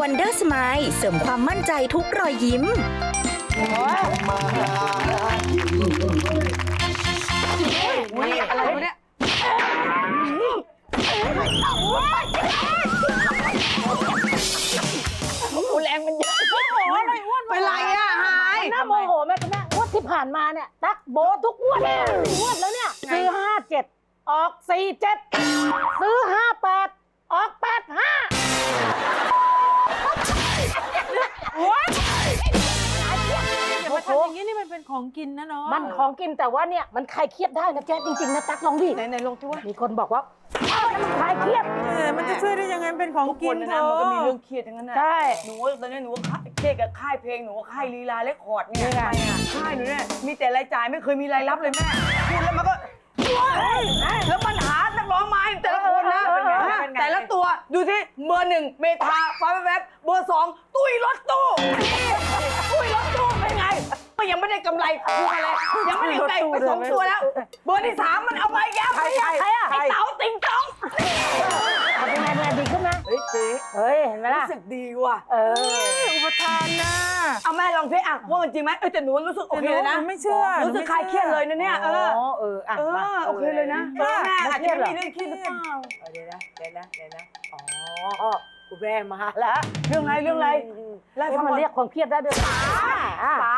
วันเดอร์สไมล์เสริมความมั่นใจทุกรอยยิ้ม อะไรวะเนี่ย เป็นไรอะหายน่าโมโหไหมคุณแม่งวดที่ผ่านมาเนี่ย ตักโบทุกงวดเลยงวดแล้วเนี่ย ซื้อห้าเจ็ดออกสี่เจ็ดซื้อห้าแปดออกแปดห้า อย่ามาทำอย่างนี้นี่มันเป็นของกินนะเนาะมันของกินแต่ว่าเนี่ยมันคลายเครียดได้นะแจ๊จริงๆนะตักลองดิไหนไหนลงที่ว่ามีคนบอกว่าอ้าวแล้วมันคลายเครียด เออมันจะช่วยได้ยังไงมันเป็นของทุกกิคนนนะเธนะอมันก็มีเรื่องเครียดทั้งนั้นน่ะใช่ หนูว่าตอนนี้หนูว่าเครียดกับค่ายเพลงหนูว่าค่ายลีลาเรคคอร์ดเนี่ยทำไมอะค่ายหนูเนี่ยมีแต่รายจ่ายไม่เคยมีรายรับเลยแม่พูดแล้วมันก็ แล้วมันหานักร้องมาให้แต่ละคนนะแต่ละตัวดูสิเบอร์หนึ่งเมทาฟ้าแวบเบอร์สองตุ้ยรถตู้ตุ้ยรถตู้เป็นไงก็ยังไม่ได้กำไรคืออะไรยังไม่ได้กำไรไปสองตัวแล้ว เบอร์ที่สามมันเอาไปแก้วใครใครใครอะไอ้เต๋าติงตองเอาเป็นไงเป็นไงดีขึ้นไหม เฮ้ยเจ๊เฮ้ย เห็นไหมล่ะ รู้สึกดีว่ะเออ อุปทานนะเอาแม่ลองสิอะว่ามันจริงไหมเออแต่หนูรู้สึกโอเคเลยนะหนูไม่เชื่อรู้สึกคลายเครียดเลยนะเนี่ยเออ เอออะเอมาอโอเคเลยนะเออแม่อาจจะไม่มีเรื่เรื่องเครียดหรือเปล่าเดี๋ยวนะเดี๋ยวนะเดี๋ยวนะอ๋อคุณแม่มาแล้วเรื่องอะไรเรื่องอะไรแล้วมันเรียกความเครียดได้ด้วยป๋าอะป๋า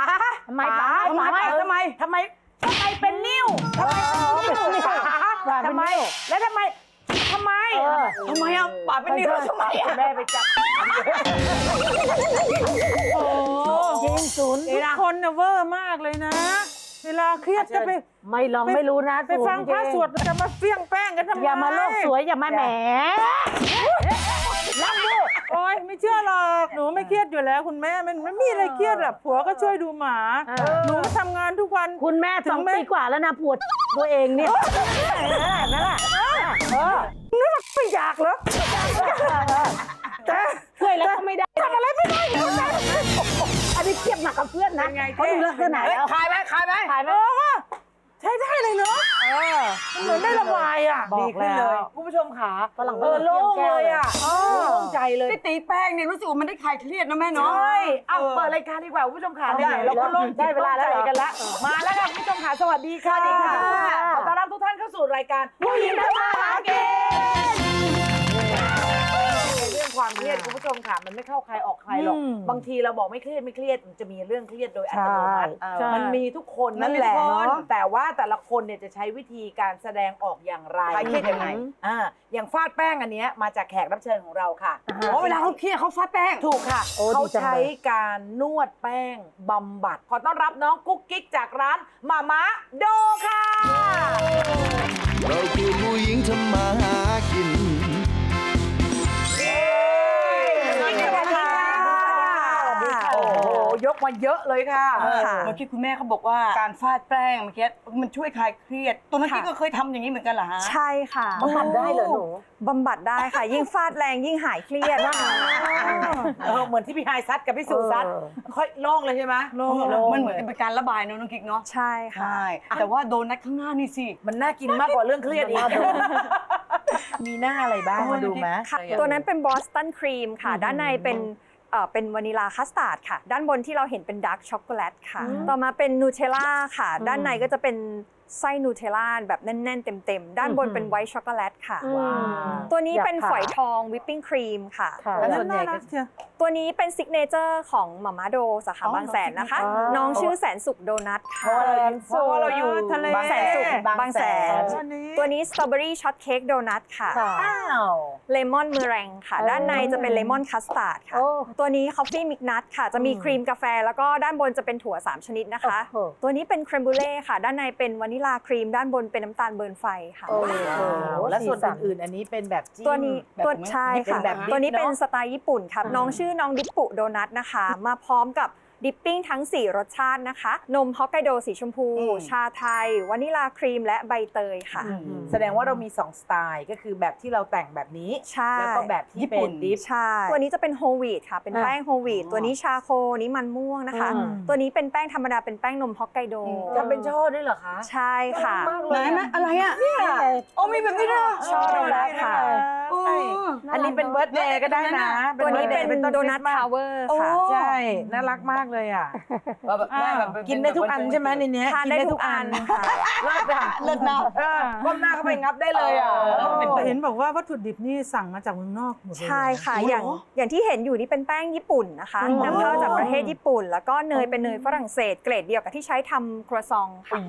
ทำไมป๋าทำไมป๋าทำไมทำไมทำไมเป็นนิ้วทำไมเป็นนิ้วป๋าทำไม แล้วทำไมทำไมทำไมอะป๋าเป็นนิ้วทำไมอะแม่ไปจับโอ้ยิงศูนย์ทุกคนเนี่ยเวอร์มากเลยนะ เวลาเครียดจะไปไม่ลองไม่รู้นะไปฟังพระสวดจะมาเฟี้ยงแป้งกันทำไมอย่ามาโลกสวยอย่ามาแหมรับดูโอ๊ยไม่เชื่อหรอกหนูไม่เครียดอยู่แล้ว คุณแม่มันไม่มีอะไรเครียดหรอกผัวก็ช่วยดูหมาหนูก็ทำงานทุกวัน คุณแม่สองปีกว่าแล้วนะปวด ตัวเองเนี่ยนั่นแหละเออไม่อยากเหรอแต่ช่วยแล้วก็ไม่ได้ทำอะไรไม่ได้อันนี้เทียบหนักกับเพื่อนนะเขาดูลักษณะแล้วคลายไหมคลายไหมถ่ายไหมเออว่ะใช้ได้เลยเนาะ อะบอกดีขึ้นเลยแล้วคุณผู้ชมขาฝรั่งเออโล่งเลยอะเออโล่งใจเลยที่ตีแป้งเนี่ยรู้สึกว่ามันได้คลายเครียดนะแม่เนาะ ใช่เอาเปิดรายการดีกว่าคุณผู้ชมค่ะได้เราก็โล่งได้เวลาแล้วโงใจกันละ มาแล้วค่ะคุณผู้ชมค่ะสวัสดีค่ะสวัสดีค่ะ ขอต้อนรับทุกท่านเข้าสู่รายการผู้หญิงทำมาหากินเรื่อง ความเครียดคุณผู้ชมค่ะมันไม่เข้าใครออกใครหรอก อืมบางทีเราบอกไม่เครียดไม่เครียดมันจะมีเรื่องเครียดโดยอัตโนมัติใช่มันมีทุกคนมันั่นนมีแหละทุกคนเนาะแต่ว่าแต่ละคนเนี่ยจะใช้วิธีการแสดงออกอย่างไรคลายเครียดยังไง อ่าอย่างฟาดแป้งอันเนี้ยมาจากแขกรับเชิญของเราค่ะเพราะเวลาเขาเครียดเขาฟาดแป้ง ถูกค่ะ โอ้เขาดีจังเลย ใช้การนวดแป้งบำบัด ขอต้อนรับน้องกุ๊กกิ๊กจากร้านมาม่าโดค่ะ เราคือผู้หญิงทำมาหากิน มาเยอะเลยค่ะเออเมื่อกี้คุณแม่เขาบอกว่าการฟาดแป้งเมื่อกี้มันช่วยคลายเครียดตัวนั้นกี้ก็เคยทำอย่างนี้เหมือนกันเหรอฮะใช่ค่ะบำบัดได้เหรอหนูบำบัดได้ค่ะ ยิ่งฟาดแรงยิ่งหายเครียดนะคะเออเหมือนที่พี่ไฮายซัดกับพี่สุซัดเออค่อยโล่งเลยใช่ไหมโล่งเออมันเหมือนเป็นการระบายเนอะน้องกิ๊กเนาะใช่ค่ะใช่แต่ว่าโดนัทข้างหน้านี่สิมันน่ากินมากกว่าเรื่องเครียดอีกมีหน้าอะไรบ้างมาดูไหมค่ะตัวนั้นเป็นบอสตันครีมค่ะ ด้านในเป็น เอ่อเป็นวานิลาคัสตาร์ดค่ะ ด้านบนที่เราเห็นเป็นดาร์กช็อกโกแลตค่ะ ต่อมาเป็นนูเทลล่าค่ะ ด้านในก็จะเป็น ไส้นูเทลล่าแบบแน่น ๆ เต็ม ๆ ด้านบนเป็นไวท์ช็อกโกแลตค่ะ ว้าว ตัวนี้เป็นอยากฝอยถามทองวิปปิ้งครีมค่ะค่ะ แล้วนั่ส่วนนใหญ่น่าก็รักเชียวตัวนี้เป็นซิกเนเจอร์ของมาม่าโดสาขาบางแสนนะคะ อ๋อ น้องชื่อแสนสุขโดนัทเพค่ะราะอะไรเพราะว่าเราอยู่ทะเล บางแสนบางแสน อันนี้ตัวนี้สตรอเบอรี่ช็อตเค้กโดนัทค่ะอ้าว เลมอนเมอแรงค่ะ เออด้านในจะเป็นเลมอนคัสตาร์ดค่ะ โอ้ตัวนี้คอฟฟี่มิกนัทค่ะ จะมีครีมกาแฟ แล้วก็ด้านบนจะเป็นถั่ว 3 ชนิดนะคะ โอ้โห ตัวนี้เป็นครีมบูเล่ค่ะ ด้านในเป็นวานิลาครีมด้านบนเป็นน้ำตาลเบิร์นไฟค่ะ โอ้โหแล้วส่วนอื่นๆอันนี้เป็นแบบจิ้มตัวนี้แบบตัวไหมใช่นี่เป็นค่ะแบบตัวนี้เป็นดฟสไตล์ญี่ปุ่นครับ น้องชื่อน้องดิปปุโดนัทนะคะ มาพร้อมกับ ดิปปิ้งทั้ง 4 รสชาตินะคะ นมฮอกไกโดสีชมพู อืม ชาไทย วานิลาครีมและใบเตยค่ะแสดงว่าเรามี 2 สไตล์ก็คือแบบที่เราแต่งแบบนี้ ใช่ แล้วก็แบบที่เป็นดิฟ ใช่ ตัวนี้จะเป็นโฮลวีตค่ะ เป็นแป้งโฮลวีตตัวนี้ชาโคนี้มันม่วงนะคะ อืม ตัวนี้เป็นแป้งธรรมดา เป็นแป้งนมฮอกไกโดทำเป็นช่อด้วยเหรอคะใช่ค่ะไหนไหมอะไรอะเนี่ยโอ้มีแบบนี้ด้วยเหรอช่อโดนัทค่ะนอั นนี้เป็นเบิร์ดเดย์ก็ได้นะตัวนี้เป็น birthday โดนัทคริสต์มาสทาวเวอร์โอ้ค่ะ ใช่ น่ารักมากเลยอะแบบแม่แบบเป็กินได้ทุกอันใช่ไหมในเนี้ยทานได้ทุกอันค่ะเลิศอะเลิศนะเออก้มหน้าเข้าไปงับได้เลยอะเออแต่เห็นบอกว่าวัตถุดิบนี่สั่งมาจากเมืองนอกหมดเลยใช่ค่ะโอ้โหอย่างอย่างที่เห็นอยู่นี่เป็นแป้งญี่ปุ่นนะคะอ๋อนำเข้าจากประเทศญี่ปุ่น แล้วก็เนยเป็นเนยฝรั่งเศสเกรดเดียวกับที่ใช้ทำครัวซองค่ะ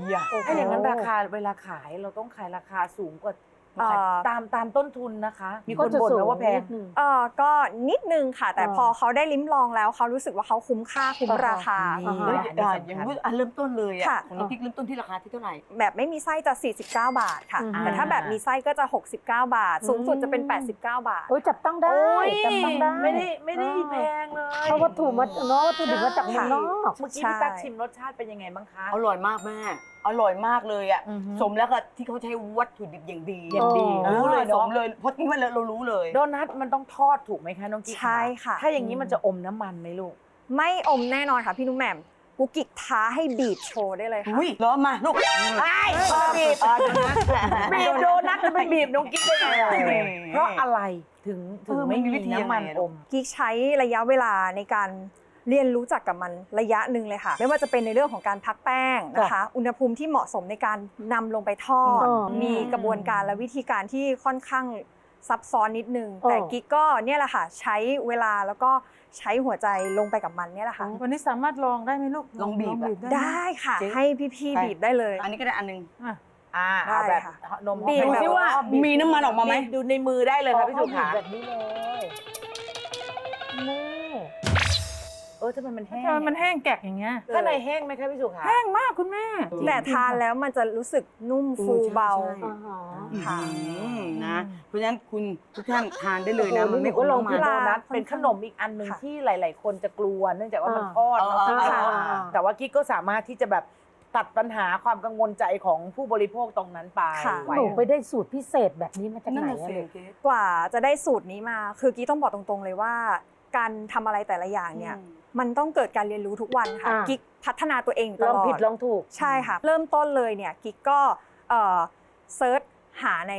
ถ้าอย่างนั้นราคาเวลาขายเราต้องขายราคาสูงกว่า เอ่อ ตามตามต้นทุนนะคะ มีคนจะบ่นสูนะว่าแพงดนึเออก็นิดนึงค่ะ แต่อ๋อพอเขาได้ลิ้มลองแล้วเขารู้สึกว่าเขาคุ้มค่าคุ้มราคานี่เฮ้ยอันนี้อะสำคัญอย่างนี้อันเริ่มต้นเลยอะค่ะ ของน้ำพริกเริ่มต้นที่ราคาที่เท่าไหร่ แบบไม่มีไส้จะ 49 บาทค่ะ อืม แต่ถ้าแบบมีไส้ก็จะ 69 บาท สูงสุดจะเป็น 89 บาท โอ้ยจับต้องได้โอ้ยจับต้องได้ ไม่ได้ไม่ได้แพงเล ยเพราะวัตถุมาเนาะวัตถุดิบมาจากเมืองนอกเมื่อกี้ใช่พี่ตั๊กชิมรสชาติเป็นยังไงบ้างคะอร่อยมากแม่อร่อยมากเลยอะอือฮึสมแล้วก็ที่เขาใช้วัตถุดิบอย่างดีอย่างดีเออรู้เลยสเนาะมเลยเพราะที่มันเรารู้เลย โดนัทมันต้องทอดถูกไหมคะน้องกิ๊กใช่ค่ะ ถ้าอย่างนี้มันจะอมน้ำมันไหมลูก ไม่อมแน่นอนค่ะพี่นุ่มแหม่ม กุกกิกท้าให้บีบโชว์ได้เลยค่ะ อุ้ยเหรอมาลูกไอ้บีบบีบโดนัทจะไปบีบน้องกิ๊กได้ไงอะเพราะอะไรถึงถึงไม่มีน้ำมันอมกิ๊กใช้ระยะเวลาในการเรียนรู้จักกับมันระยะหนึ่งเลยค่ะ ไม่ว่าจะเป็นในเรื่องของการพักแป้งนะคะ อุณหภูมิที่เหมาะสมในการนำลงไปทอดอืมมีกระบวนการและวิธีการที่ค่อนข้าง ซับซ้อนนิดนึงอืมแต่กิ๊กก็เนี่ยแหละค่ะ ใช้เวลาแล้วก็ใช้หัวใจลงไปกับมันเนี่ยแหละค่ะ วันนี้สามารถลองได้ไหมลูกลองบีบอะ ได้ไหม ได้ค่ะเจ๊ให้พี่ๆบีบได้เลย อันนี้ก็ได้อันหนึงอะ อ่าได้เอาแบบค่ะนมบีบ ดูซิว่าแบบว่ามีน้ำมันออกมาไหม ดูในมือได้เลยค่ะพี่สุขา แบบนี้เลยนี่ เออทำไมมันแห้งทำไมมันแห้งแกกอย่างเงี้ยข้างในแห้งไหมคะพี่สุขาแห้งมากคุณแม่ แต่ทานแล้วมันจะรู้สึกนุ่มฟูเบาใช่ใช่อ่าฮะค่ะอืมนะเพราะฉะนั้นคุณทุกท่านทานได้เลยนะมันไม่ก็ลองมกินน้ำโดมันนัทเป็นขนมอีกอันหนึ่งค่ะที่หลาย ๆ คนจะกลัวเนื่องจากว่ามันอ่าทอดเนอะอ่าค่ะอ่าแต่ว่ากิ๊กก็สามารถที่จะแบบตัดปัญหาความกังวลใจของผู้บริโภคตรงนั้นไปค่ะไว้หนูไปได้สูตรพิเศษแบบนี้มาจากนั่นไหนน่ะอะสิลูกเกรซกว่าจะได้สูตรนี้มา คือกี้ต้องบอกตรงๆเลยว่า การทำอะไรแต่ละอย่างเนี่ยอื มมันต้องเกิดการเรียนรู้ทุกวันค่ะอ่ากิ๊กพัฒนาตัวเองอยู่ตลองลอผิดดลองถูก ใช่ค่ะ เริ่มต้นเลยเนี่ยกิ๊กก็เอ่อเซิร์ชหาใน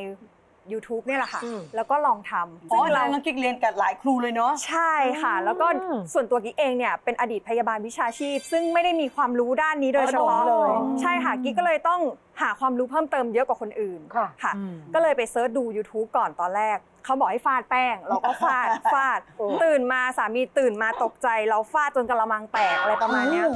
YouTube เนี่ยแหละค่ะ อืม แล้วก็ลองทำอ๋อซึ่งเราเราน้องกิ๊กเรียนกับหลายครูเลยเนาะ ใช่ค่ะ แล้วก็อืมส่วนตัวกิ๊กเองเนี่ยเป็นอดีตพยาบาลวิชาชีพ ซึ่งไม่ได้มีความรู้ด้านนี้โดยเฉพาะอ๋อเลยใช่ค่ะกิ๊กก็เลยต้องหาความรู้เพิ่มเติมเยอะกว่าคนอื่นค่ะ ค่ะอืมก็เลยไปเซิร์ชดู YouTube ก่อนตอนแรก เขาบอกให้ฟาดแป้ง เราก็ฟาด ฟาด ตื่นมาสามีตื่นมาตกใจ เราฟาดจนกระมังแตกอะไรประมาณเนี้ย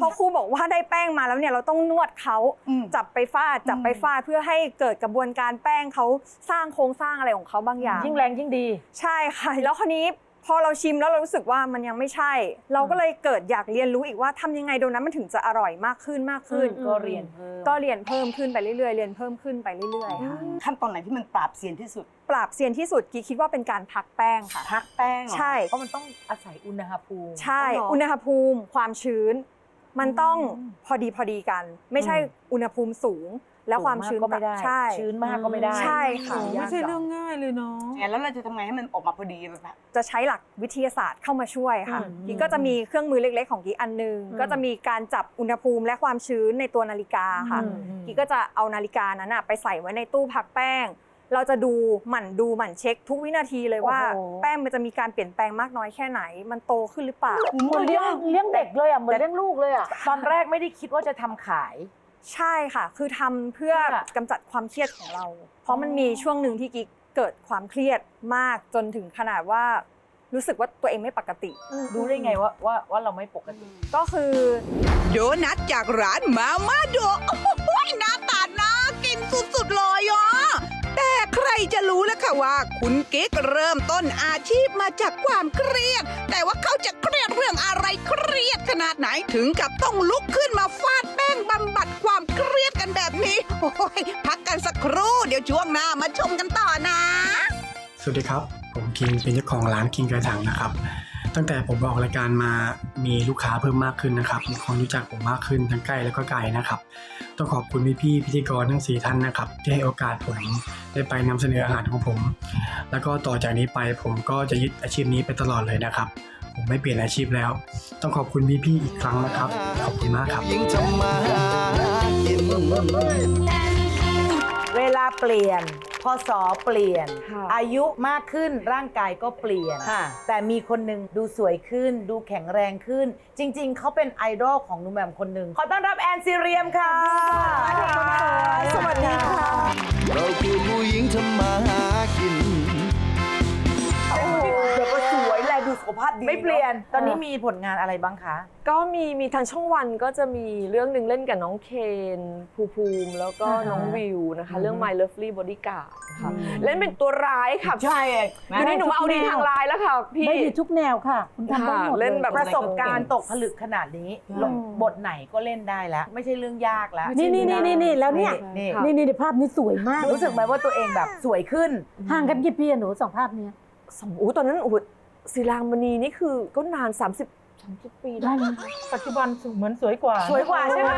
พอครูบอกว่าได้แป้งมาแล้วเนี่ยเราต้องนวดเขาอืมจับไปฟาดจับไปฟาดเพื่อให้เกิดกระบวนการแป้งเขาสร้างโครงสร้างอะไรของเขาบางอย่าง ยิ่งแรงยิ่งดี ใช่ค่ะแล้วคราวนี้พอเราชิมแล้วเรารู้สึกว่ามันยังไม่ใช่ เราก็เลยเกิดอยากเรียนรู้อีกว่าทำยังไงโดนัทมันถึงจะอร่อยมากขึ้นมากขึ้นอืมก็เรียนเพิ่มก็เรียนเพิ่มขึ้นไปเรื่อยๆเรียนเพิ่มขึ้นไปเรื่อยๆค่ะขั้นตอนไหนที่มันปราบเซียนที่สุด ปราบเซียนที่สุดกีคิดว่าเป็นการพักแป้งค่ะพักแป้งเหรอใช่เพราะมันต้องอาศัยอุณหภูมิ ใช่อ๋อเหรออุณหภูมิ ความชื้น มันต้องพอดีพอดีกัน ไม่ใช่อุณหภูมิสูง แล้วความชื้นสูงมากก็ไม่ได้ใช่ชื้นมากก็ไม่ได้ใช่ค่ะโอ้ไม่ใช่เรื่องง่ายเลยเนาะแล้วเราจะทำไงให้มันออกมาพอดีแบบนั้นจะใช้หลักวิทยาศาสตร์เข้ามาช่วยค่ะอืมกีก็จะมีเครื่องมือเล็ก ๆ ของกีอันหนึงก็จะมีการจับอุณหภูมิและความชื้นในตัวนาฬิกาค่ะอืมกีก็จะเอานาฬิกานั้นนะไปใส่ไว้ในตู้พักแป้ง เราจะดูหมั่นดูหมั่นเช็คทุกวินาทีเลยว่า โอ้โห แป้งมันจะมีการเปลี่ยนแปลงมากน้อยแค่ไหน มันโตขึ้นหรือเปล่า เหมือนเลี้ยงเลี้ยงเด็กเลยอะเหมือนเลี้ยงลูกเลยอะ ตอนแรกไม่ได้คิดว่าจะทำขาย ใช่ค่ะ คือทำเพื่อค่ะ กำจัดความเครียดของเรา เพราะมันมีช่วงหนึ่งที่กิ๊กเกิดความเครียดมากจนถึงขนาดว่า รู้สึกว่าตัวเองไม่ปกติ รู้ได้ไงว่าว่าว่าเราไม่ปกติ ก็คือโดนัทจากร้านมาม่าโดโอ้โหหน้าตาน่ากินสุดๆเลยอะแต่ใคร จะรู้ล่ะค่ะว่า คุณกิ๊กเริ่มต้นอาชีพมาจากความเครียด แต่ว่าเขาจะเครียดเรื่องอะไรเครียดขนาดไหนถึงกับต้องลุกขึ้นมาฟาดแป้งบำบัดความเครียดกันแบบนี้โอ้ยพักกันสักครู่เดี๋ยวช่วงหน้ามาชมกันต่อนะ สวัสดีครับ ผมคิงเป็นเจ้าของร้านคิงกระถังนะครับ ตั้งแต่ผมออกรายการมามีลูกค้าเพิ่มมากขึ้นนะครับมีคนรู้จักผมมากขึ้นทั้งใกล้แล้วก็ไกลนะครับ ต้องขอบคุณพี่ๆพิธีกรทั้งสี่ท่านนะครับ ที่ให้โอกาสผมได้ไปนำเสนออาหารของผม แล้วก็ต่อจากนี้ไปผมก็จะยึดอาชีพนี้ไปตลอดเลยนะครับ ผมไม่เปลี่ยนอาชีพแล้ว ต้องขอบคุณพี่ๆอีกครั้งนะครับ ขอบคุณมากครับ ลาลาเปลี่ยนพศเปลี่ยน ค่ะอายุมากขึ้นร่างกายก็เปลี่ยน ค่ะ แต่มีคนหนึ่งดูสวยขึ้น ดูแข็งแรงขึ้น จริง ๆ เขาเป็นไอดอลของหนุ่มแหม่มคนหนึ่งขอต้อนรับแอนซีเรียมค่ะสวัสดีค่ะเราคือผู้หญิงทำมาหากิน เดี๋ยวก็สวย แลดูสุขภาพดีไม่เปลี่ยน ตอนนี้มีผลงานอะไรบ้างคะ ก็มีมีทางช่องวันก็จะมีเรื่องหนึ่งเล่นกับน้องเคนภูภูมิแล้วก็อ่าฮะน้องวิวนะคะ เรื่องอือฮึ My Lovely Bodyguard ค่ะเล่นเป็นตัวร้ายค่ะใช่อยู่นี่หนูมาเอาดีทางร้ายแล้วค่ะพี่ได้ดีทุกแนวค่ะคุณทำได้หมดค่ะเล่นแบบประสบการณ์ตกผลึกขนาดนี้อืมลงบทไหนก็เล่นได้แล้ว ไม่ใช่เรื่องยากแล้วนี่นี่นี่นี่นี่แล้วเนี่ยนี่นี่นี่ภาพนี้สวยมาก รู้สึกไหมว่าตัวเองแบบสวยขึ้นห่างกันกี่ปีอะหนูสองภาพเนี้ยสมอู้ตอนนั้นโอ้โห ศิลามณีนี่คือก็นาน 30 30 ปีได้ได้ไหมปัจจุบันเหมือนสวยกว่าสวยกว่าใช่ไหม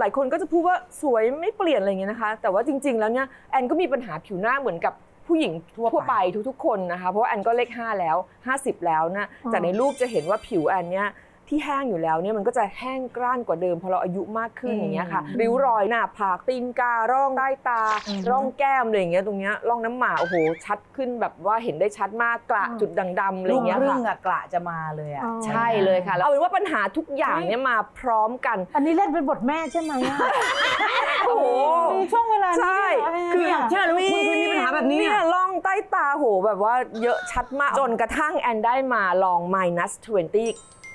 หลายคนก็จะพูดว่าสวยไม่เปลี่ยนอะไรอย่างเงี้ยนะคะ แต่ว่าจริง ๆ แล้วเนี่ยแอนก็มีปัญหาผิวหน้าเหมือนกับผู้หญิงทั่วไปทั่วไปทุกๆ คนนะคะ เพราะว่าแอนก็เลข5แล้ว 50 แล้วนะจากในรูปจะเห็นว่าผิวแอนเนี่ย ที่แห้งอยู่แล้วเนี่ยมันก็จะแห้งกร้านกว่าเดิมพอเราอายุมากขึ้นอย่างเงี้ยค่ะ ริ้วรอยหน้าผากตีนการ่องใต้ตา ร่องแก้มอะไรอย่างเงี้ยตรงเนี้ยร่องน้ำหมาโอ้โหชัดขึ้นแบบว่าเห็นได้ชัดมากกระจุดด่างๆอะไรอลูกย่างเงี้ยครึ่ค่ะงอะกระจะมาเลยอะอ๋อใช่เลยค่ะแล้วเอาเป็นว่าปัญหาทุกอย่างเนี่ยมาพร้อมกัน อันนี้เล่นเป็นบทแม่ใช่ไหมอะโอ้โห มีช่วงเวลานี้ใช่ด้วยเหรอแนคืออยากเชื่อเลยว่าคุณเคยมีปัญหาแบบนี้เนี่ยอะล่องใต้ตาโหแบบว่าเยอะชัดมาก จนกระทั่งแอนได้มาลอง minus 20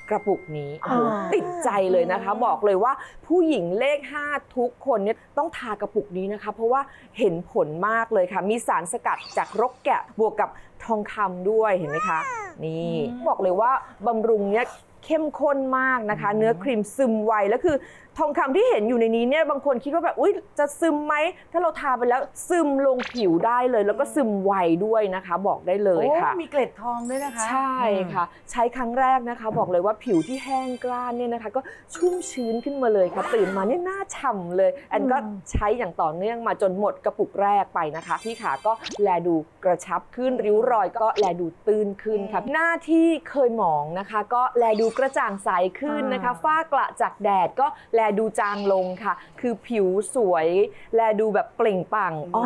กระปุกนี้โอ้โหติดใจเลยนะคะ บอกเลยว่าผู้หญิงเลข 5 ทุกคนเนี่ยต้องทากระปุกนี้นะคะ เพราะว่าเห็นผลมากเลยค่ะ มีสารสกัดจากรกแกะบวกกับทองคำด้วยเห็นไหมคะ นี่บอกเลยว่าบำรุงเนี่ยเข้มข้นมากนะคะ เนื้อครีมซึมไวแล้วคือทองคำที่เห็นอยู่ในนี้เนี่ยบางคนคิดว่าแบบอุ้ยจะซึมไหมถ้าเราทาไปแล้วซึมลงผิวได้เลย แล้วก็ซึมไวด้วยนะคะ บอกได้เลยโอ้ค่ะมีเกล็ดทองด้วยนะคะ ใช่ค่ะ ใช้ครั้งแรกนะคะ บอกเลยว่าผิวที่แห้งกร้านเนี่ยนะคะ ก็ชุ่มชื้นขึ้นมาเลยค่ะ ตื่นมาเนี่ยหน้าฉ่ำเลย แอนก็ใช้อย่างต่อเนื่องมาจนหมดกระปุกแรกไปนะคะที่ขาก็แลดูกระชับขึ้นริ้วรอยก็แลดูตื้นขึ้นค่ะหน้าที่เคยหมองนะคะ ก็แลดูกระจ่างใสขึ้นนะคะฝ้ากระจากแดดก็แลดูจางลงค่ะ คือผิวสวย แลดูแบบเปล่งปลั่งอ๋อ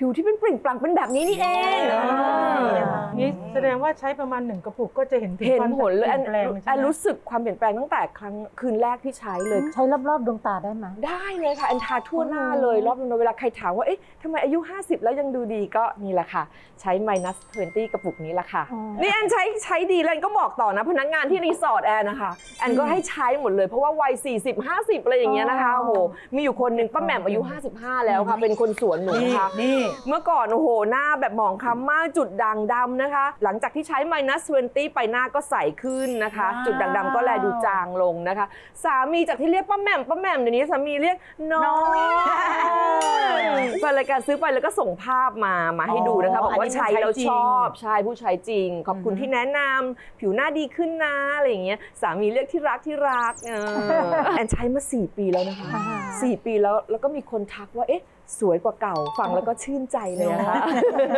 ผิวที่เป็นเปล่งปลั่งเป็นแบบนี้นี่เองนี่แสดงว่าใช้ประมาณหนึ่งกระปุกก็จะเห็นถึงเห็นความผลเลยแอนปลี่ยนแปลงแอใช่นไหมรู้สึกความเปลี่ยนแปลงตั้งแต่ครั้งคืนแรกที่ใช้เลย ใช้รอบๆดวงตาได้ไหม ได้เลยค่ะแอนทาทั่วหน้าเลย รอบนึงเวลาใครถามว่า เอ๊ะทำไมอายุ 50 แล้วยังดูดีก็นี่แหละค่ะ ใช้ minus 20 กระปุกนี้แหละค่ะ อ๋อ นี่แอนใช้ใช้ดีแล้วแอนก็บอกต่อนะพนักงานที่รีสอร์ทแอนนะคะ แอนก็ให้ใช้หมดเลยเพราะว่าวัย 40 50 อะไรอย่างเงี้ยนะคะโอ้โหมีอยู่คนหนึ่งป้าแหม่มอายุ 55 แล้วค่ะ เป็นคนสวนหนูนี่นะคะ นี่เมื่อก่อน โอ้โห หน้าแบบหมองคล้ำมากจุดด่างดำนะคะ หลังจากที่ใช้ minus 20 ไปหน้าก็ใสขึ้นนะคะ ว้าว จุดด่างดำก็แลดูจางลงนะคะ สามีจากที่เรียกป้าแหม่มป้าแหม่มเดี๋ยวนี้สามีเรียกน้อยแฟนรายการซื้อไปแล้วก็ส่งภาพมามาให้ดูนะคะอ๋อบอกว่าอันนี้ใช้ผู้ใช้แล้วจริงชอบใช่ผู้ใช้จริง ขอบคุณที่แนะนำผิวหน้าดีขึ้นนะอะไรอย่างเงี้ยสามีเรียกที่รักที่รักเออแอนใช้มาสี่ปีแล้วนะคะอ่าสี่ปีแล้วแล้วก็มีคนทักว่าเอ๊ะ สวยกว่าเก่าฟังแล้วก็ชื่นใจเลยนะคะ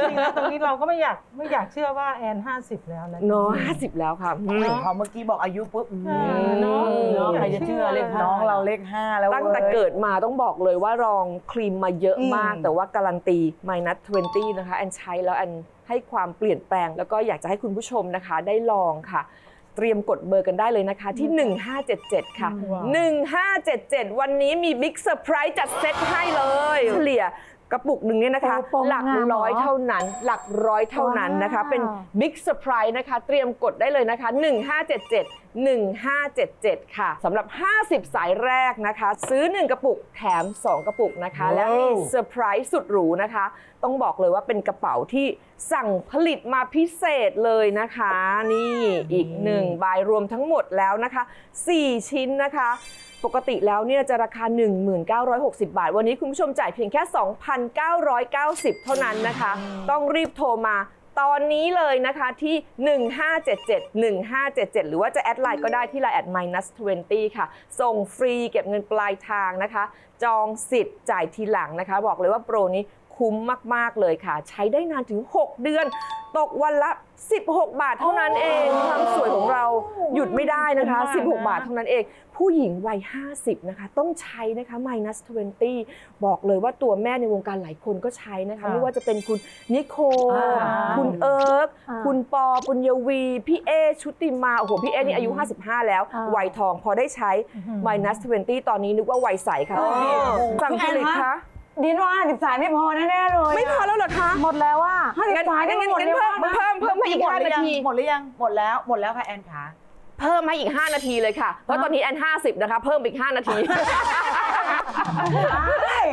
จริงๆแล้วตรงนี้เราก็ไม่อยากไม่อยากเชื่อว่าแอน50 แล้วนะเนาะห้าสิบแล้วค่ะอืม พอเมื่อกี้บอกอายุปุ๊บอืมเออเนาะเนาะใครจะเชื่อเลขน้องเราเลขห้าแล้วตั้งแต่ว้ย เกิดมาต้องบอกเลยว่าลองครีมมาเยอะมาก อืม แต่ว่าการันตี minus 20 นะคะ แอนใช้แล้วแอนให้ความเปลี่ยนแปลง แล้วก็อยากจะให้คุณผู้ชมนะคะ ได้ลองค่ะ เตรียมกดเบอร์กันได้เลยนะคะ ที่ 1577 ค่ะ 1577 วันนี้มีบิ๊กเซอร์ไพรส์จัดเซตให้เลยเฉลี่ยกระปุกหนึ่งเนี่ยนะคะโปรโปรหลักงามเหรอร้อยเท่านั้น หลักร้อยเท่านั้นนะคะ ว้าว เป็นบิ๊กเซอร์ไพรส์นะคะ เตรียมกดได้เลยนะคะ 1577 1577 ค่ะสำหรับ 50 สายแรกนะคะ ซื้อ 1 กระปุกแถม 2 กระปุกนะคะ และมีเซอร์ไพรส์สุดหรูนะคะ ต้องบอกเลยว่าเป็นกระเป๋าที่สั่งผลิตมาพิเศษเลยนะคะ นี่อีกหนึ่งใบรวมทั้งหมดแล้วนะคะ 4 ชิ้นนะคะปกติแล้วเนี่ยจะราคา 1960 บาท วันนี้คุณผู้ชมจ่ายเพียงแค่ 2,990 เท่านั้นนะคะ ต้องรีบโทรมา ตอนนี้เลยนะคะที่ 1577 1577 หรือว่าจะแอดไลน์ก็ได้ที่ไลน์แอด minus 20 ค่ะ ส่งฟรีเก็บเงินปลายทางนะคะ จองสิทธิ์จ่ายทีหลังนะคะ บอกเลยว่าโปรนี้คุ้มมาก ๆ เลยค่ะ ใช้ได้นานถึง 6 เดือน ตกวันละ 16 บาทเท่านั้นเอง ความสวยของเราหยุดไม่ได้นะคะ 16 บาทเท่านั้นเอง ผู้ผู้หญิงวัย 50 นะคะ ต้องใช้นะคะ minus 20 บอกเลยว่าตัวแม่ในวงการหลายคนก็ใช้นะคะค่ะไม่ว่าจะเป็นคุณนิโคอ่าคุณเอิร์กอ่าคุณปอปุญญวี พี่เอ ชุติมา โอ้โห พี่เอนี่อายุ 55 แล้ว อ่าวัยทองพอได้ใช้ minus 20 ตอนนี้นึกว่าวัยใสค่ะโอ้โห สั่งผลิตคะดินว่าห้าสิบสายไม่พอแน่ๆเลยไม่พอแล้วเหรอคะ หมดแล้วว่าห้าสิบงั้นสายงั้นงั้นหมดงั้นเลยเพิ่มเพิ่มเพิ่มมาอีกหมด5หรือนายังที หมดหรือยัง หมดแล้ว หมดแล้วค่ะแอนขา เพิ่มมาอีก 5 นาทีเลยค่ะ เพราะตอนนี้แอน 50 นะคะ เพิ่มอีก 5 นาที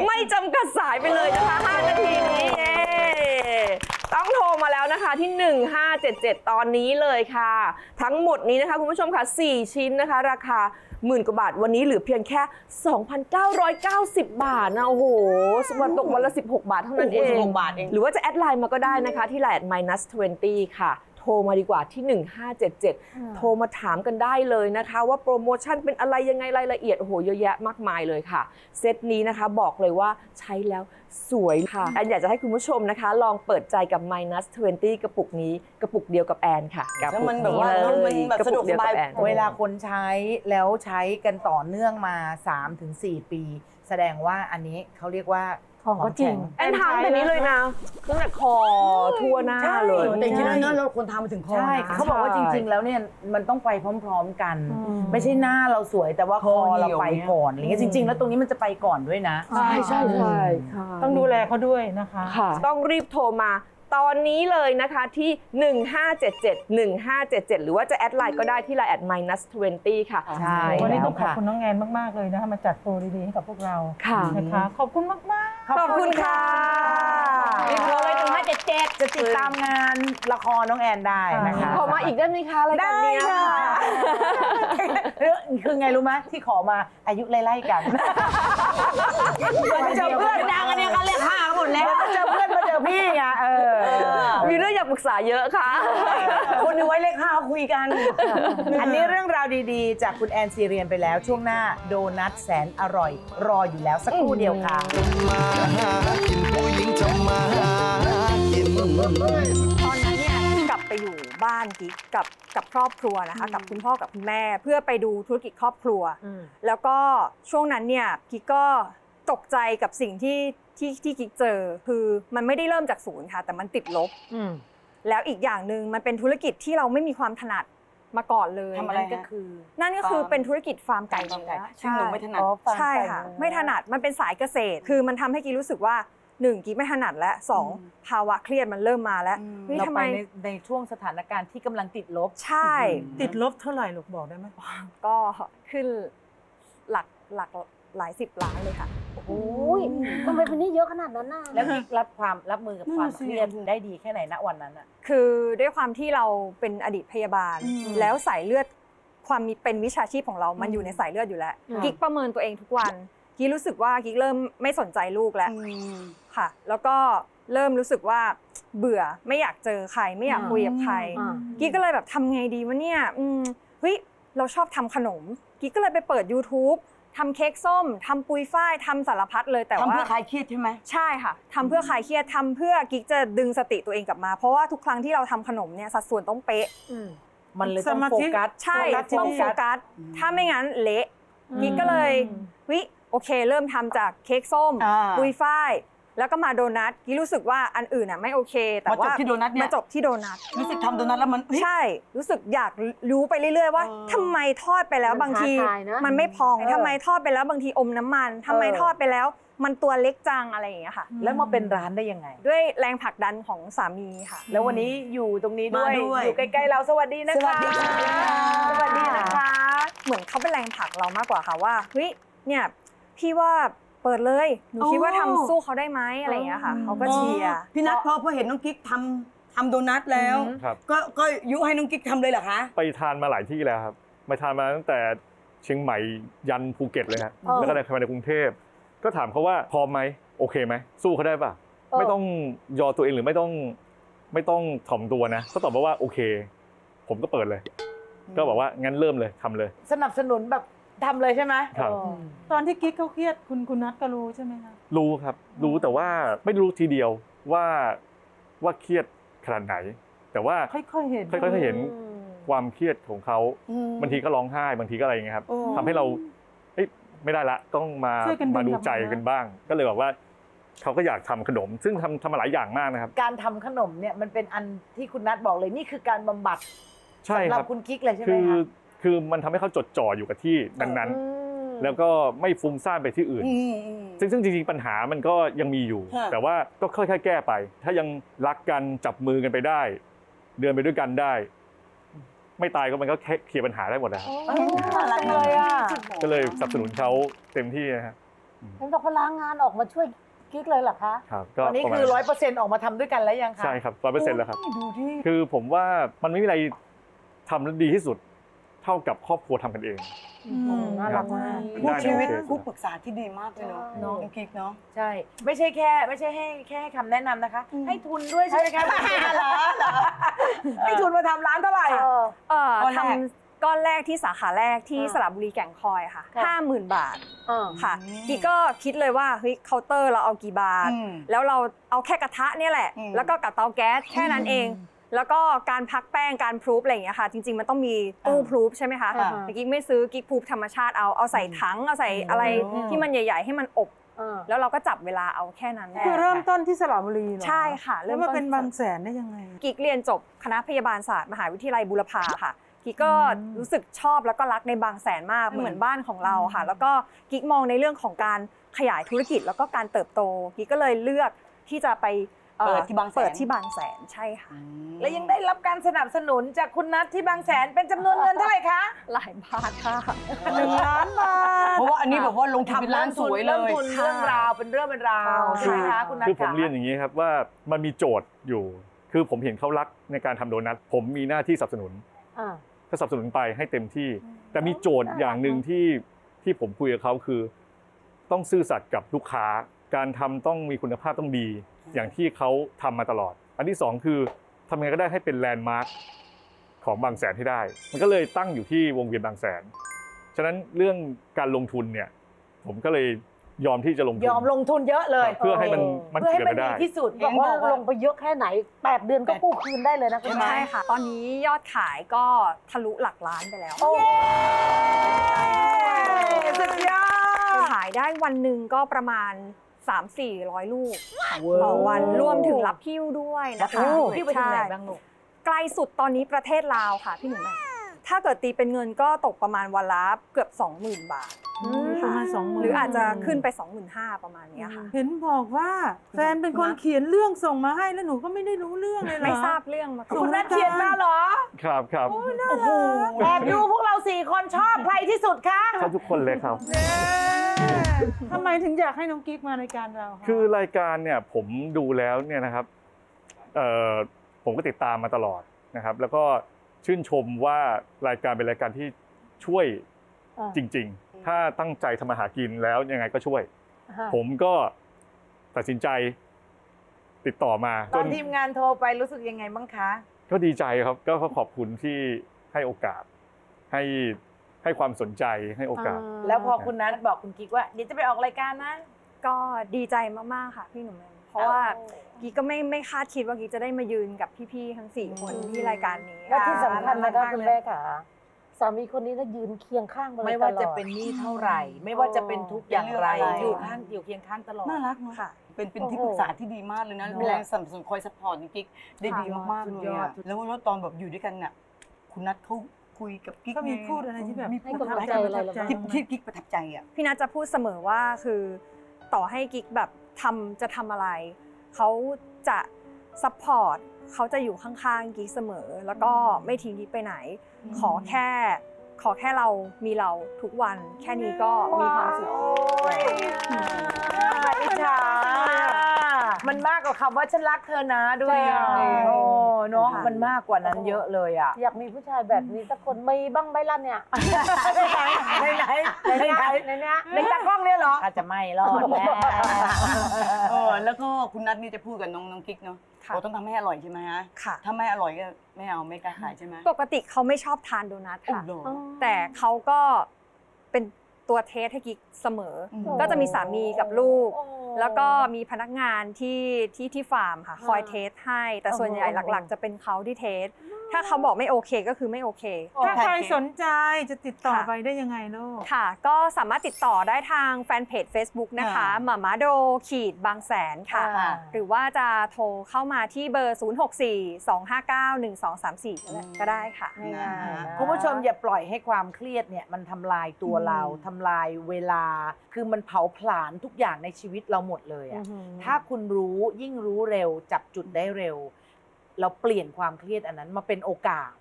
ไม่จำกัดสายไปเลยนะคะ 5 นาทีนี้เย้ต้องโทรมาแล้วนะคะที่ 1577 ตอนนี้เลยค่ะ ทั้งหมดนี้นะคะคุณผู้ชมค่ะ 4 ชิ้นนะคะ ราคาหมื่นกว่าบาท วันนี้เหลือเพียงแค่ 2,990 บาทนะ โอ้โหวันตกวันละ 16 บาทเท่านั้นเองโอ้โห16 บาทเอง หรือว่าจะแอดไลน์มาก็ได้นะคะที่ไลน์ minus 20 ค่ะ โทรมาดีกว่าที่ 1577 โทรมาถามกันได้เลยนะคะ ว่าโปรโมชั่นเป็นอะไรยังไงรายละเอียดโอ้โหเยอะแยะมากมายเลยค่ะ เซตนี้นะคะบอกเลยว่าใช้แล้วสวยค่ะแอนอยากจะให้คุณผู้ชมนะคะ ลองเปิดใจกับ minus 20 กระปุกนี้กระปุกเดียวกับแอนค่ะกระแล้วปุกมันแบบว่าเลยมันแบบกระสะดปุวกเดีสยวบายกับแอน เวลาคนใช้แล้วใช้กันต่อเนื่องมา 3-4 ปี แสดงว่าอันนี้เขาเรียกว่า ของก็จริง แอนทำแบบนี้เลยนะตั้งแต่คอทั่วหน้าเลย แต่จริงๆแล้วเนอะเราควรทำมาถึงคอใช่นะเขาบอกว่าจริง ๆ แล้วเนี่ยมันต้องไปพร้อม ๆกันอืมไม่ใช่หน้าเราสวยแต่ว่าคอคอเหี่ยวเราไปก่อนอะไรเงี้ยจริง ๆ แล้วตรงนี้มันจะไปก่อนด้วยนะ ใช่ใช่ใช่ค่ะต้องดูแลเขาด้วยนะคะค่ะต้องรีบโทรมา ตอนนี้เลยนะคะที่ 1577 1577 หรือว่าจะแอดไลน์ก็ได้ที่ไลน์ at minus 20 ค่ะ ใช่ วันนี้แล้วต้องขอบค่ะคุณน้องแอนมาก ๆ เลยนะคะมาจัดโปรดีๆให้กับพวกเราค่ะ นะคะ ขอบคุณมากๆ ขอบคุณค่ะรีบโทรเลยหนึ่งห้าเจ็ดเจ็ดจะติดตามงานละครน้องแอนได้นะคะขอมาอีกได้ไหมคะรายการได้เนี้ยค่ะเรื่องคือไงรู้ไหมที่ขอมาอายุไล่ๆกันมาเจอเพื่อนดังกันเนี่ยเขาเรียกห้าหมดแล้วมาเจอเพื่อน มาเจอพี่ไงเออมีเรื่องอยากปรึกษาเยอะค่ะ คนดูไว้เลขห้าคุยกัน อันนี้เรื่องราวดีๆ จากคุณแอนซีเรียนไปแล้วช่วงหน้าโดนัทแสนอร่อย รออยู่แล้วสักครู่เดียวค่ะมาหากินผู้หญิงทำมาหากินตอนนั้นเนี่ยกิ๊กกลับไปอยู่บ้านกิ๊กกับกับครอบครัวนะคะ กับคุณพ่อกับคุณแม่เพื่อไปดูธุรกิจครอบครัว แล้วก็ช่วงนั้นเนี่ยกิ๊กก็ ตกใจกับสิ่งที่ที่ที่กิ๊กเจอ คือมันไม่ได้เริ่มจากศูนย์ค่ะ แต่มันติดลบแล้วอีกอย่างหนึ่งมันเป็นธุรกิจที่เราไม่มีความถนัดมาก่อนเลยทำอะไรนั่นก็ฮะ คือนั่นก็คือฟาร์มเป็นธุรกิจฟาร์มไก่ฟาร์มไก่เนื้อซึ่งหนูไม่ถนัด ใช่ค่ะ ไม่ถนัดมันเป็นสายเกษตร คือมันทำให้กิ๊กรู้สึกว่าหนึ่งกิ๊กไม่ถนัดและสองภาวะเครียดมันเริ่มมาแล้วเฮ้ยเราทำไปไมในในช่วงสถานการณ์ที่กำลังติดลบ ใช่ ติดลบเท่าไหร่ลูกบอกได้ไหมก็ขึ้นหลักหลัก หลายสิบล้านเลยค่ะ โอ้ยทำไมเป็นหนี่เยอะขนาดนั้นน่ะแล้วกิ๊กรับความรับมือกับความนั่นน่ะสิเครียดได้ดีแค่ไหนณวันนั้นอะคือด้วยความที่เราเป็นอดีตพยาบาล แล้วสายเลือดความมีเป็นวิชาชีพของเรา มันอยู่ในสายเลือดอยู่แล้วอืมกิ๊กประเมินตัวเองทุกวัน กิ๊กรู้สึกว่ากิ๊กเริ่มไม่สนใจลูกแล้วค่ะ แล้วก็เริ่มรู้สึกว่าเบื่อไม่อยากเจอใครไม่อยากคุยกับใครอ่ากิ๊กก็เลยแบบทำไงดีวะเนี่ยอืมเฮ้ยเราชอบทำขนม กิ๊กก็เลยไปเปิด YouTube ทำเค้กส้มทำปุยฝ้ายทำสารพัดเลยแต่ทำว่า เพื่อคลายเครียดใช่ไหม ใช่ค่ะทำเพื่อคลายเครียดทำเพื่อกิ๊กจะดึงสติตัวเองกลับมา เพราะว่าทุกครั้งที่เราทำขนมเนี่ยสัดส่วนต้องเป๊ะ มันเลยต้องสมาโฟธิ กัส ใช่โฟกัสที่ต้องนี่โฟกัสถ้าไม่งั้นเละกิ๊กก็เลยวิโอเค เริ่มทำจากเค้กส้มอ่า ปุยฝ้าย แล้วก็มาโดนัทกิ๊กรู้สึกว่าอันอื่นอะไม่โอเค แต่มาจบว่าที่โดนัทเนี่ย มาจบที่โดนัทรู้สึกทำโดนัทแล้วมันเฮ้ย ใช่ รู้สึกอยากรู้ไปเรื่อยๆว่าเออทำไมทอดไปแล้วมันบางทีท้าทายนะมันไม่พองเออทำไมทอดไปแล้วบางทีอมน้ำมันทำไมเออ ทอดไปแล้ว มันตัวเล็กจังอะไรอย่างเงี้ยค่ะ แล้วมาเป็นร้านได้ยังไง ด้วยแรงผลักดันของสามีค่ะ แล้ววันนี้อยู่ตรงนี้ด้วย มาด้วยอยู่ใกล้ๆเราสวัสดีนะคะ สวัสดีค่ะ สวัสดีนะคะ เหมือนเขาเป็นแรงผลักเรามากกว่าค่ะว่าเฮ้ยเนี่ยพี่ว่า เปิดเลยหนูคิดว่าทำสู้เขาได้ไหมอะไรอย่างเงี้ยค่ะเขาก็เชียร์ พี่นัทพอพอเห็นน้องกิ๊กทำทำโดนัทแล้วครับ ก็ก็ยุให้น้องกิ๊กทำเลยเหรอคะไปทานมาหลายที่แล้วครับไปทานมาตั้งแต่เชียงใหม่ยันภูเก็ตเลยฮะเออแล้วก็ได้เข้ามาในกรุงเทพ ก็ถามเขาว่าพร้อมไหมโอเคไหมสู้เขาได้ป่ะเออไม่ต้องยอตัวเองหรือไม่ต้องไม่ต้องถ่อมตัวนะเขาตอบมาว่าโอเค ผมก็เปิดเลย ก็บอกว่างั้นเริ่มเลยทำเลย สนับสนุนแบบ ทำเลยใช่ไหมครับ เออตอนที่กิ๊กเขาเครียดคุณคุณนัทก็รู้ใช่ไหมคะรู้ครับ รู้แต่ว่าไม่รู้ทีเดียวว่าว่าเครียดขนาดไหน แต่ว่า ค่อยๆเห็น ค่อยๆเห็น ความเครียดของเขาอืม บางทีก็ร้องไห้บางทีก็อะไรอย่างเงี้ยครับโอ้ ทำให้เราเอ้ยไม่ได้ละต้องมาช่วยกันดึงมาดูกลับมาใจกันบ้าง ก็เลยแบบว่าเขาก็อยากทำขนม ซึ่งทำทำมาหลายอย่างมากนะครับ การทำขนมเนี่ยมันเป็นอันที่คุณนัทบอกเลยนี่คือการบำบัดใช่สำหครัรับคุณกิ๊กเลยใช่ไหมคือคะ คือมันทำให้เขาจดจ่ออยู่กับที่นั้นๆแล้วก็ไม่ฟุ้งซ่านไปที่อื่น อืมอืม ซึ่งซึ่งจริงๆปัญหามันก็ยังมีอยู่ ค่ะ แต่ว่าก็ค่อยๆแก้ไป ถ้ายังรักกันจับมือกันไปได้ เดินไปด้วยกันได้ ไม่ตายก็มันก็แค่เคลียร์ปัญหาได้หมดนะครับน่ารักเลยอะก็เลยสนับสนุนเขาเต็มที่นะฮะเห็นบอกพลังงานออกมาช่วยกิ๊กเลยเหรอคะครับก็ตอนนี้ประมาณคือร้อยเปอร์เซ็นต์ออกมาทำด้วยกันแล้วยังคะใช่ครับร้อยเปอร์เซ็นต์แล้วครับ ดูดิ คือผมว่ามันไม่มีอะไรทำแล้วดีที่สุด เท่ากับครอบครัวทำกันเองน่ารักมาก คู่ชีวิตได้โอเคคู่ปรึกษาที่ดีมากเลยเนาะน้องกิ๊กเนาะ ใช่ ไม่ใช่แค่ ไม่ใช่ให้แค่ให้คำแนะนำนะคะให้ทุนด้วยใช่ไหมคะเหรอเหรอ ให้ทุนมาทำร้านเท่าไหร่เออเอ่อก้อนแรก ทำก้อนแรกที่สาขาแรกที่อ่าสระบุรีแก่งคอยค่ะค่ะ ห้าหมื่นบาทเออ ค่ะกิ๊กก็คิดเลยว่าเฮ้ยเคาน์เตอร์เราเอากี่บาท อืม แล้วเราเอาแค่กระทะเนี่ยแหละ อืมแล้วก็กับเตาแก๊สแค่นั้นเอง แล้วก็การพักแป้งการพรูฟอะไรอย่างเงี้ยค่ะ จริง ๆ มันต้องมีตู้พรูฟใช่ไหมคะอ่าแต่กิ๊กไม่ซื้อกิ๊กพรูฟธรรมชาติเอาเอาใส่ถังเอาใส่อะไรอืม ที่มันใหญ่ ๆ ให้มันอบเออแล้วเราก็จับเวลาเอาแค่นั้นคือเริ่มค่ะต้นที่สระบุรีเหรอใช่ค่ะแล้วมาเป็นบางแสนได้ยังไง กิ๊กเรียนจบคณะพยาบาลศาสตร์มหาวิทยาลัยบุรพาค่ะกิ๊กก็รู้สึกชอบแล้วก็รักในบางแสนมากเหมือนบ้านของเราค่ะ แล้วก็กิ๊กมองในเรื่องของการขยายธุรกิจแล้วก็การเติบโตกิ๊กก็เลยเลือกที่จะไปอ่อ เปิดที่บางแสน เปิดที่บางแสนใช่ค่ะ และยังได้รับการสนับสนุนจากคุณนัทที่บางแสนเป็นจำนวนเงินเท่าไหร่คะหลายบาทค่ะหนึ่งล้านบาทเพราะว่าอันนี้แบบว่าลงทุนเป็นล้านสวยเลเริ่มย ทุนเรื่องราวเป็นเรื่องเป็นราวใช่ไหมคะคุณนัทคือผมะเรียนอย่างนี้ครับว่ามันมีโจทย์อยู่ คือผมเห็นเขารักในการทำโดนัทผมมีหน้าที่สนับสนุนอ่า ก็สนับสนุนไปให้เต็มที่ แต่มีโจทย์อย่างหนึ่งที่ที่ผมคุยกับเขาคือ ต้องซื่อสัตย์กับลูกค้า การทำต้องมีคุณภาพต้องดี อย่างที่เขาทำมาตลอด อันที่สองคือทำยังไงก็ได้ให้เป็นแลนด์มาร์คของบางแสนให้ได้ มันก็เลยตั้งอยู่ที่วงเวียนบางแสน ฉะนั้นเรื่องการลงทุนเนี่ย ผมก็เลยยอมที่จะลงทุนยอมลงทุนเยอะเลย เพื่อให้มันมันเพื่อให้เกิดมันไปดีได้ที่สุดบอกว่าลงไปเยอะแค่ไหน 8 เดือนก็กู้คืนได้เลยนะคุณแม่ใช่ค่ะ ตอนนี้ยอดขายก็ทะลุหลักล้านไปแล้วโอ้สุดยอดขายได้วันหนึ่งก็ประมาณ 3-400 ลูก ต่อวันรวมถึงรับพิ้วด้วยนะคะพี่ไปถึงไหนบ้างลูกไกลสุดตอนนี้ประเทศลาวค่ะพี่หนุ่มแหม่มถ้าเกิดตีเป็นเงินก็ตกประมาณวันละเกือบ 20,000 บาทประมาณสองหมื่นหรืออาจจะขึ้นไป25,000ประมาณเนี้ยค่ะ เห็นบอกว่าแฟนเป็นคนเขียนเรื่องส่งมาให้แล้วหนูก็ไม่ได้รู้เรื่องเลยเหรอไม่ทราบเรื่องมาก่คุอณนนัทเขียนมาเหรอ ครับครับโอ้โหแอบดูพวกเราสี่คนชอบใครที่สุดคะเขาทุกคนเลยครับ ทำไมถึงอยากให้น้องกิ๊กมารายการเราะคือรายการเนี่ยผมดูแล้วเนี่ยนะครับเอ่อผมก็ติดตามมาตลอดนะครับ แล้วก็ชื่นชมว่ารายการเป็นรายการที่ช่วยอ่าจริง ๆ ถ้าตั้งใจทำมาหากินแล้วยังไงก็ช่วย ฮะผมก็ตัดสินใจติดต่อมาตจอนนทีมงานโทรไปรู้สึกยังไงบ้างคะ ก็ดีใจครับ ก็ขอบคุณที่ให้โอกาส ให้ ให้ความสนใจให้โอกาส แล้วพอคุณนัทบอกคุณกิ๊กว่าเดี๋ยวจะไปออกรายการนะก็ดีใจมากๆค่ะพี่หนุ่มแหม่มเพราะว่ากีก็ไม่ไม่คาดคิดว่ากีจะได้มายืนกับพี่ๆทั้ง4คนที่รายการนี้และที่สำคัญนะคะมากๆคุณเลยแม่ค่ะสามีคนนี้นะยืนเคียงข้างมาเลยไม่ว่าตลอดจะเป็นหนี้เท่าไหร่ ไม่ว่าจะเป็นทุกอย่างไรเป็นเรื่องอะไรอยู่ข้างอยู่เคียงข้างตลอดน่ารักเนาะค่ะเป็นเป็นที่โอ้ปโหรึกษาที่ดีมากเลยนะเนอะเป็นแรงสนับสนุนคอยซัพพอร์ตกิ๊กได้ดีมากๆสุเลดยยอดอะแล้วแล้วตอนแบบอยู่ด้วยกันน่ะคุณนัทเขา คุยกับกิ๊กก็มีพูดอะไรที่แบบมีให้พูดกำลังใจอะไรเราบ้างที่ที่กิ๊กประทับใจอะ พี่นัทจะพูดเสมอว่าคือต่อให้กิ๊กแบบทำจะทำอะไร เขาจะซัพพอร์ตเขาจะอยู่ข้างๆกิ๊กเสมอ แล้วก็ไม่ทิ้งกิ๊กไปไหน ขอแค่ ขอแค่เรามีเราทุกวัน แค่นี้ก็มีความสุข อิจฉามันมากกว่าคำว่าฉันรักเธอนะด้วยอะจริงโอ้ เนาะค่ะมันมากกว่านั้นเยอะเลยอะอยากมีผู้ชายแบบนี้สักคนมีบ้างไหมล่ะเนี่ยในไหนในไหนในเนี้ยในตากล้องเนี่ยเหรออาจจะไม่รอดแล้วเออแล้วก็คุณนัทนี่จะพูดกับน้องน้องกิ๊กเนาะค่ะเราต้องทำให้อร่อยใช่ไหมฮะค่ะถ้าไม่อร่อยก็ไม่เอาไม่กล้าขายใช่ไหมปกติเขาไม่ชอบทานโดนัทค่ะโอ้โหแต่เขาก็เป็น ตัวเทสให้กิ๊กเสมออมก็จะมีสามีกับลูกโอ้แล้วก็มีพนักงานที่ที่ที่ฟาร์มค่ะคอยเทสให้ แต่ส่วนใหญ่หลักๆ จะเป็นเขาที่เทส ถ้าเขาบอกไม่โอเคก็คือไม่โอเค ถ้าใครสนใจจะติดต่อค่ะไปได้ยังไงลูกค่ะ ก็สามารถติดต่อได้ทางแฟนเพจ Facebook นะคะค่ะหมามาโดขีดบางแสนค่ะอ่าหรือว่าจะโทรเข้ามาที่เบอร์ 0642591234 ก็ได้ค่ะง่ายๆคุณผู้ชมอย่าปล่อยให้ความเครียดเนี่ยมันทำลายตัวเราทำลายเวลา คือมันเผาผลาญทุกอย่างในชีวิตเราหมดเลยอะถ้าคุณรู้ยิ่งรู้เร็วจับจุดได้เร็ว เราเปลี่ยนความเครียดอันนั้นมาเป็นโอกาส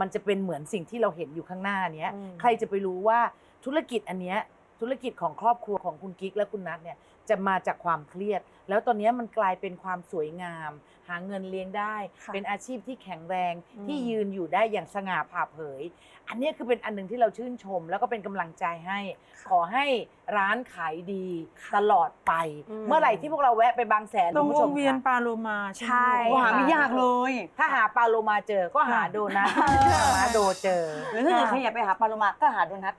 มันจะเป็นเหมือนสิ่งที่เราเห็นอยู่ข้างหน้าเนี้ยอืมใครจะไปรู้ว่าธุรกิจอันเนี้ยธุรกิจของครอบครัวของคุณกิ๊กและคุณนัทเนี่ยจะมาจากความเครียด แล้วตอนเนี้ยมันกลายเป็นความสวยงาม หาเงินเลี้ยงได้ ค่ะเป็นอาชีพที่แข็งแรงอืม ที่ยืนอยู่ได้อย่างสง่าผ่าเผย อันเนี้ยคือเป็นอันหนึ่งที่เราชื่นชม แล้วก็เป็นกำลังใจให้ ขอให้ร้านขายดีตลอดไปเมื่อไหร่ที่พวกเราแวะไปบางแสนตรงคุณวผู้ชงมเวียนค่ะปาโลมาใช่ไหมใช่ลูกหาไม่ยากเลยถ้าหาปลาโลมาเจอก็หาโดนัทหามาโดเจอ หรือถ้าเกิดใครอยากไปหาปลาโลมาก็หาโดนัท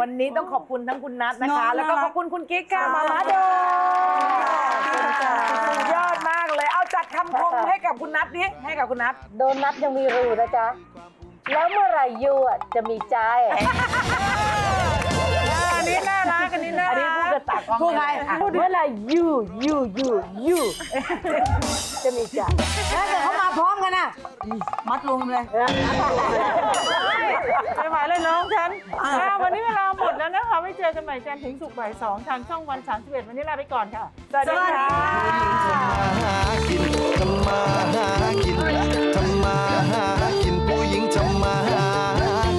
วันนี้ต้องขอบคุณทั้งคุณนัทนะคะ น้องแล้วก็น่ารักขอบคุณคุณกิ๊กค่ะค่ะมามาโดสุดยอดมาก เลย เอาจัดคำคมให้กับคุณนัทนี้ให้กับคุณนัทโดนัทยังมีรูนะจ๊ะ แล้วเมื่อไหร่ยูอะจะมีใจ อันนี้น่ารักอันนี้น่าอันนี้รัพูดกกับตากล้องพูดใครอะเมื่อไหร่ยูยูยูยูจะมีใจ ถ้าเกิดเขามาพร้อมกันน่ะมัดรวมเลย ไม่ไหวเลยน้องฉันอะวันนี้เวลาหมดแล้วนะคะไว้เจอกันใหม่จันทร์ถึงศุกร์บ่ายสองทางช่องวัน31วันนี้ลาไปก่อนค่ะ สวัสดีค่ะ หากินทำมาหากินทำมาหากินผู้หญิงทำมาหา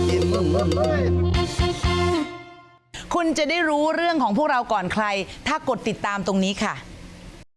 กิน คุณจะได้รู้เรื่องของพวกเราก่อนใคร ถ้ากดติดตามตรงนี้ค่ะ